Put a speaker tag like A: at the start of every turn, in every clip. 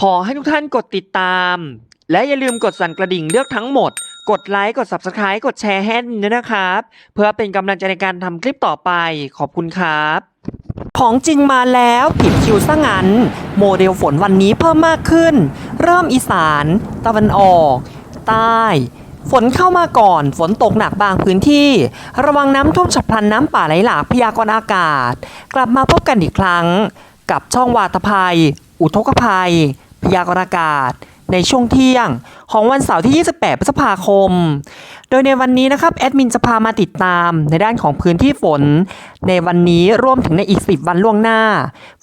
A: ขอให้ทุกท่านกดติดตาม และอย่าลืมกดสั่นกระดิ่งเลือกทั้งหมด กดไลค์ กด Subscribe กดแชร์ให้ด้วยนะครับ เพื่อเป็นกำลังใจในการทำคลิปต่อไป ขอบคุณครับ ของจริงมาแล้วผิดคิวซะงั้น โมเดลฝนวันนี้เพิ่มมากขึ้น เริ่มอีสาน ตะวันออก ใต้ ฝนเข้ามาก่อน ฝนตกหนักบางพื้นที่ ระวังน้ำท่วมฉับพลันน้ำป่าไหลหลากพยากรณ์อากาศ กลับมาพบกันอีกครั้ง กับช่องวาตภัย อุทกภัย พยากรณ์อากาศ ในช่วงเที่ยงของวันเสาร์ที่ 28 พฤษภาคม โดยในวันนี้นะครับแอดมินจะพามาติดตามในด้านของพื้นที่ฝน ในวันนี้รวมถึงในอีก 10 วันล่วงหน้า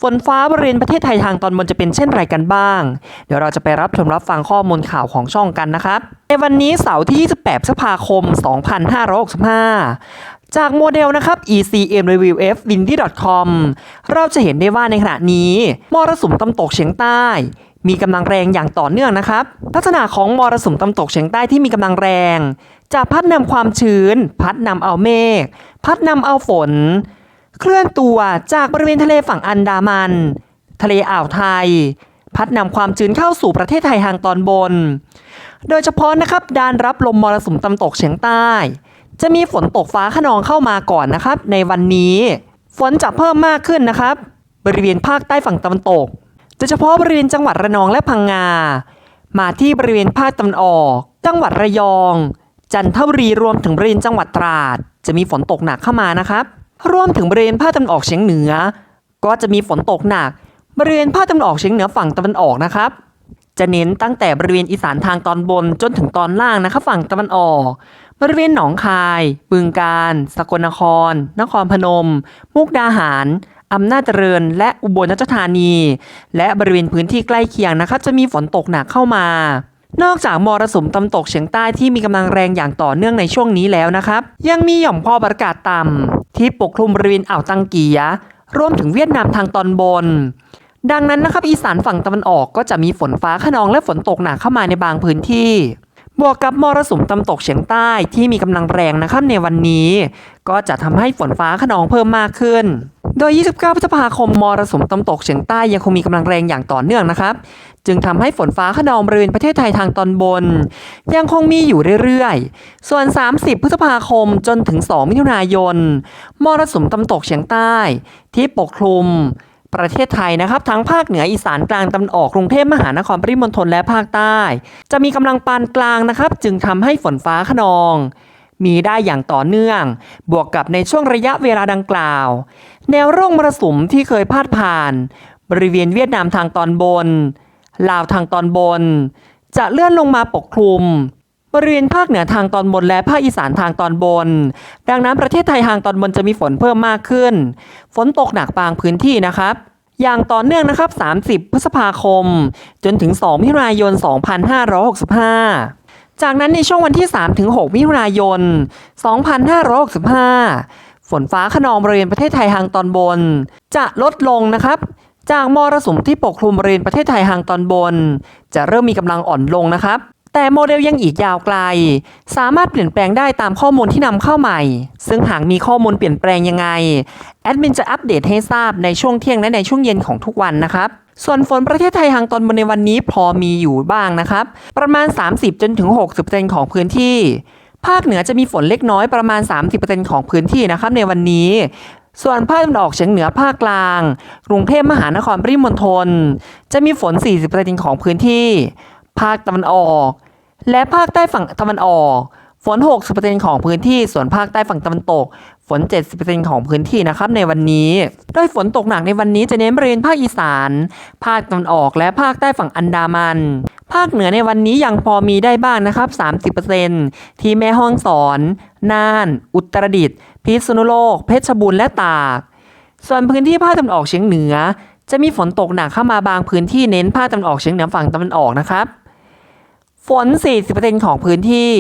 A: ฝนฟ้าบริเวณประเทศไทยทางตอนบนจะเป็นเช่นไรกันบ้าง เดี๋ยวเราจะไปรับชมรับฟังข้อมูลข่าวของช่องกันนะครับ ในวันนี้เสาร์ที่ 28 พฤษภาคม 2565จากโมเดลนะครับ ECM Review F Windy.com เราจะเห็นได้ว่าในขณะนี้มรสุมตะวันตกเฉียงใต้ มีกำลังแรงอย่างต่อเนื่องนะครับ ลักษณะของมรสุมตะวันตกเฉียงใต้ที่มีกำลังแรง จะพัดนำความชื้น พัดนำเอาเมฆพัดนำเอาฝน เคลื่อนตัวจากบริเวณทะเลฝั่งอันดามัน ทะเลอ่าวไทย พัดนำความชื้นเข้าสู่ประเทศไทยทางตอนบน โดยเฉพาะนะครับด้านรับลมมรสุมตะวันตกเฉียงใต้ จะมีฝนตกฟ้าขนองเข้ามาก่อนนะครับ ในวันนี้ ฝนจะเพิ่มมากขึ้นนะครับ บริเวณภาคใต้ฝั่งตะวันตก โดยเฉพาะบริเวณจังหวัดระนองและพังงา มาที่บริเวณภาคตะวันออก จังหวัดระยอง จันทบุรีรวมถึงบริเวณจังหวัดตราด จะมีฝนตกหนักเข้ามานะครับ รวมถึงบริเวณภาคตะวันออกเฉียงเหนือ ก็จะมีฝนตกหนัก บริเวณภาคตะวันออกเฉียงเหนือฝั่งตะวันออกนะครับ จะเน้นตั้งแต่บริเวณอีสานทางตอนบนจนถึงตอนล่างนะครับฝั่งตะวันออกบริเวณหนองคาย บึงกาฬ สกลนคร นครพนม มุกดาหาร อำนาจเจริญ และอุบลราชธานี และบริเวณพื้นที่ใกล้เคียงนะครับ จะมีฝนตกหนักเข้ามานอกจากมรสุมตะวันตกเฉียงใต้ที่มีกำลังแรงอย่างต่อเนื่องในช่วงนี้แล้วนะครับ ยังมีหย่อมความอากาศต่ำที่ปกคลุมบริเวณอ่าวตังเกียรวมถึงเวียดนามทางตอนบน ดังนั้นนะครับอีสานฝั่งตะวันออกก็จะมีฝนฟ้าขนองและฝนตกหนักเข้ามาในบางพื้นที่ บวกกับมรสุมตะวันตกเฉียงใต้ที่มีกำลังแรงนะครับในวันนี้ ก็จะทำให้ฝนฟ้าขนองเพิ่มมากขึ้น โดย 29 พฤษภาคมมรสุมตะวันตกเฉียงใต้ยังคงมีกำลังแรงอย่างต่อเนื่องนะครับ จึงทำให้ฝนฟ้าขนองบริเวณประเทศไทยทางตอนบน ยังคงมีอยู่เรื่อยๆ ส่วน 30 พฤษภาคมจนถึง 2 มิถุนายนมรสุมตะวันตกเฉียงใต้ ที่ปกคลุม ประเทศไทยนะครับทั้งภาคเหนืออีสานกลางตะวันออกกรุงเทพมหานครปริมณฑลและภาคใต้ จะมีกำลังปานกลางนะครับ จึงทำให้ฝนฟ้าขนอง มีได้อย่างต่อเนื่อง บวกกับในช่วงระยะเวลาดังกล่าว แนวร่องมรสุมที่เคยพาดผ่าน บริเวณเวียดนามทางตอนบน ลาวทางตอนบน จะเลื่อนลงมาปกคลุม บริเวณภาคเหนือทางตอนบนและภาคอีสานทางตอนบน ดังนั้นประเทศไทยทางตอนบนจะมีฝนเพิ่มมากขึ้น ฝนตกหนักบางพื้นที่นะครับอย่างต่อเนื่องนะครับ 30 พฤษภาคม จนถึง 2 มิถุนายน 2565 จากนั้นในช่วงวันที่ 3-6 มิถุนายน 2565 ฝนฟ้าขนองบริเวณประเทศไทยทางตอนบน จะลดลงนะครับ จากมรสุมที่ปกคลุมบริเวณประเทศไทยทางตอนบน จะเริ่มมีกำลังอ่อนลงนะครับ แต่โมเดลยังอีกยาวไกล สามารถเปลี่ยนแปลงได้ตามข้อมูลที่นำเข้าใหม่ ซึ่งหากมีข้อมูลเปลี่ยนแปลงยังไง แอดมินจะอัปเดตให้ทราบในช่วงเที่ยงและในช่วงเย็นของทุกวันนะครับ ส่วนฝนประเทศไทยทางตอนบนในวันนี้พอมีอยู่บ้างนะครับ ประมาณ 30จนถึง60%ของพื้นที่ ภาคเหนือจะมีฝนเล็กน้อยประมาณ 30%ของพื้นที่นะครับในวันนี้ส่วนภาคตะวันออกเฉียงเหนือภาคกลาง กรุงเทพมหานครปริมณฑลจะมีฝน 40%ของพื้นที่ ภาคตะวันออก และภาคใต้ฝั่งตะวันออก ฝน 60%ของพื้นที่ ส่วนภาคใต้ฝั่งตะวันตก ฝน 70%ของพื้นที่นะครับในวันนี้ โดยฝนตกหนักในวันนี้จะเน้นบริเวณภาคอีสาน ภาคตะวันออกและภาคใต้ฝั่งอันดามัน ภาคเหนือในวันนี้ยังพอมีได้บ้างนะครับ 30%ที่แม่ฮ่องสอน น่าน อุตรดิตถ์ พิษณุโลก เพชรบูรณ์และตาก ส่วนพื้นที่ภาคตะวันออกเฉียงเหนือ จะมีฝนตกหนักเข้ามาบางพื้นที่เน้นภาคตะวันออกเฉียงเหนือฝั่งตะวันออกนะครับ ฝน 40%ของพื้นที่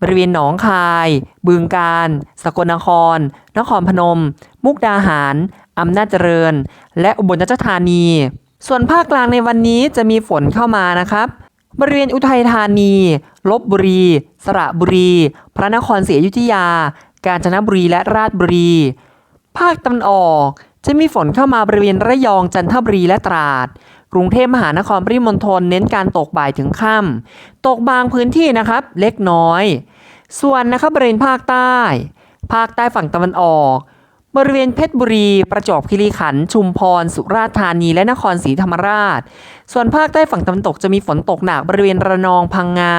A: บริเวณหนองคาย บึงกาฬสกลนคร นครพนม มุกดาหาร อำนาจเจริญ และอุบลราชธานี ส่วนภาคกลางในวันนี้จะมีฝนเข้ามานะครับ บริเวณอุทัยธานี ลบบุรี สระบุรี พระนครศรีอยุธยา กาญจนบุรี และราชบุรี ภาคตะวันออกจะมีฝนเข้ามาบริเวณระยอง จันทบุรี และตราด กรุงเทพมหานครปริมณฑลเน้นการตกบ่ายถึงค่ำตกบางพื้นที่นะครับเล็กน้อย ส่วนนะครับบริเวณภาคใต้ ภาคใต้ฝั่งตะวันออก บริเวณเพชรบุรี ประจวบคีรีขันธ์ชุมพร สุราษฎร์ธานีและนครศรีธรรมราช ส่วนภาคใต้ฝั่งตะวันตกจะมีฝนตกหนักบริเวณระนองพังงา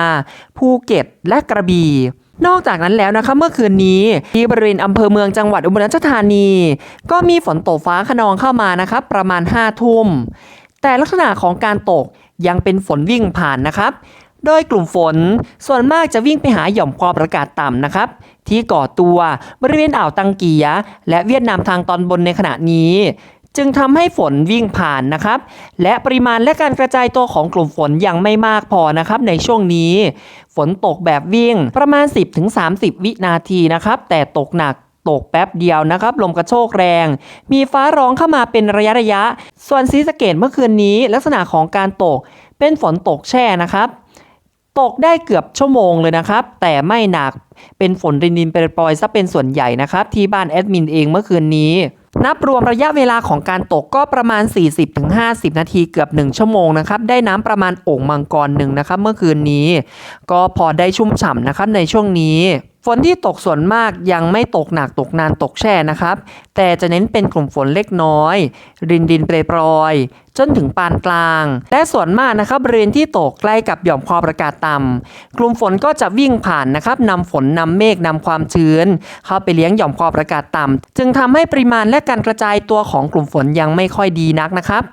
A: ภูเก็ต และกระบี่นอกจากนั้นแล้วนะคะเมื่อคืนนี้ที่บริเวณอำเภอเมืองจังหวัดอุบลราชธานี ก็มีฝนตกฟ้าขนองเข้ามานะครับประมาณ5ทุ่ม แต่ลักษณะของการตกยังเป็นฝนวิ่งผ่านนะครับ โดยกลุ่มฝนส่วนมากจะวิ่งไปหาหย่อมความกดอากาศต่ำนะครับ ที่ก่อตัวบริเวณอ่าวตังเกีย และเวียดนามทางตอนบนในขณะนี้ จึงทำให้ฝนวิ่งผ่านนะครับ และปริมาณและการกระจายตัวของกลุ่มฝนยังไม่มากพอนะครับ ในช่วงนี้ ฝนตกแบบวิ่งประมาณ 10-30 วินาทีนะครับ แต่ตกหนัก ตกแป๊บเดียวนะครับลมกระโชกแรง มีฟ้าร้องเข้ามาเป็นระยะระยะ ส่วนศรีสเกดเมื่อคืนนี้ ลักษณะของการตกเป็นฝนตกแช่นะครับ ตกได้เกือบชั่วโมงเลยนะครับ แต่ไม่หนักเป็นฝนรินดินเปรปอยซะเป็นส่วนใหญ่นะครับ ที่บ้านแอดมินเองเมื่อคืนนี้นับรวมระยะเวลาของการตกก็ประมาณ 40-50 นาทีเกือบ 1 ชั่วโมงนะครับ ได้น้ำประมาณโอ่งมังกรหนึ่งนะครับ เมื่อคืนนี้ ก็พอได้ชุ่มฉ่ำนะครับในช่วงนี้ฝนที่ตกส่วนมากยังไม่ตกหนักตกนานตกแช่นะครับ แต่จะเน้นเป็นกลุ่มฝนเล็กน้อย รินดินเปรยปรอย จนถึงปานกลาง และส่วนมากนะครับบริเวณที่ตกใกล้กับหย่อมความกดอากาศต่ำกลุ่มฝนก็จะวิ่งผ่านนะครับนำฝนนำเมฆนำความชื้น เข้าไปเลี้ยงหย่อมความกดอากาศต่ำจึงทำให้ปริมาณและการกระจายตัวของกลุ่มฝนยังไม่ค่อยดีนักนะครับ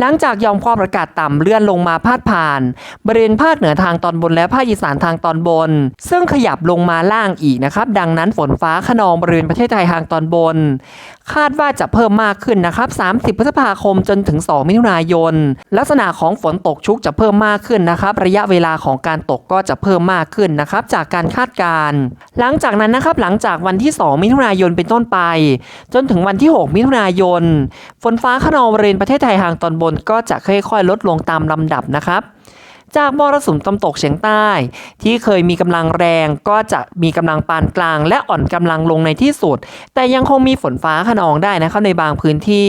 A: หลังจากหย่อมความกดอากาศต่ำเลื่อนลงมาพาดผ่าน บริเวณภาคเหนือทางตอนบนและภาคอีสานทางตอนบน ซึ่งขยับลงมาล่างอีกนะครับ ดังนั้นฝนฟ้าขนองบริเวณประเทศไทยทางตอนบน คาดว่าจะเพิ่มมากขึ้นนะครับ 30 พฤษภาคมจนถึง 2 มิถุนายน ลักษณะของฝนตกชุกจะเพิ่มมากขึ้นนะครับ ระยะเวลาของการตกก็จะเพิ่มมากขึ้นนะครับ จากการคาดการณ์หลังจากนั้นนะครับหลังจากวันที่ 2 มิถุนายนเป็นต้นไป จนถึงวันที่ 6 มิถุนายน ฝนฟ้าขนองบริเวณประเทศไทยทางตอนบนก็จะค่อยๆ ลดลงตามลำดับนะครับ จากมรสุมตะวันตกเฉียงใต้ ที่เคยมีกำลังแรงก็จะมีกำลังปานกลาง และอ่อนกำลังลงในที่สุด แต่ยังคงมีฝนฟ้าขนองได้นะครับในบางพื้นที่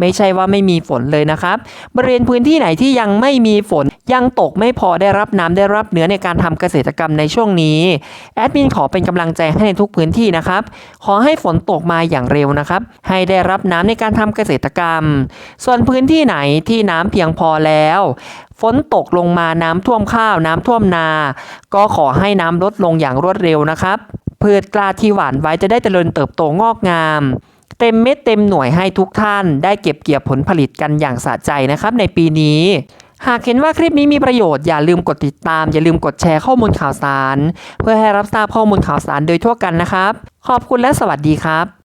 A: ไม่ใช่ว่าไม่มีฝนเลยนะครับ บริเวณพื้นที่ไหนที่ยังไม่มีฝนยังตกไม่พอได้รับน้ำได้รับเนื้อในการทำเกษตรกรรมในช่วงนี้แอดมินขอเป็นกำลังใจให้ในทุกพื้นที่นะครับ ขอให้ฝนตกมาอย่างเร็วนะครับ ให้ได้รับน้ำในการทำเกษตรกรรม ส่วนพื้นที่ไหนที่น้ำเพียงพอแล้ว ฝนตกลงมาน้ำท่วมข้าวน้ำท่วมนา ก็ขอให้น้ำลดลงอย่างรวดเร็วนะครับพืชกล้าที่หวานไว้จะได้เจริญเติบโตงอกงาม เต็มเม็ดเต็มหน่วยให้ทุกท่านได้เก็บเกี่ยวผลผลิตกันอย่างสะใจนะครับในปีนี้ หากเห็นว่าคลิปนี้มีประโยชน์อย่าลืมกดติดตาม อย่าลืมกดแชร์ข้อมูลข่าวสาร เพื่อให้รับทราบข้อมูลข่าวสารโดยทั่วกันนะครับ ขอบคุณและสวัสดีครับ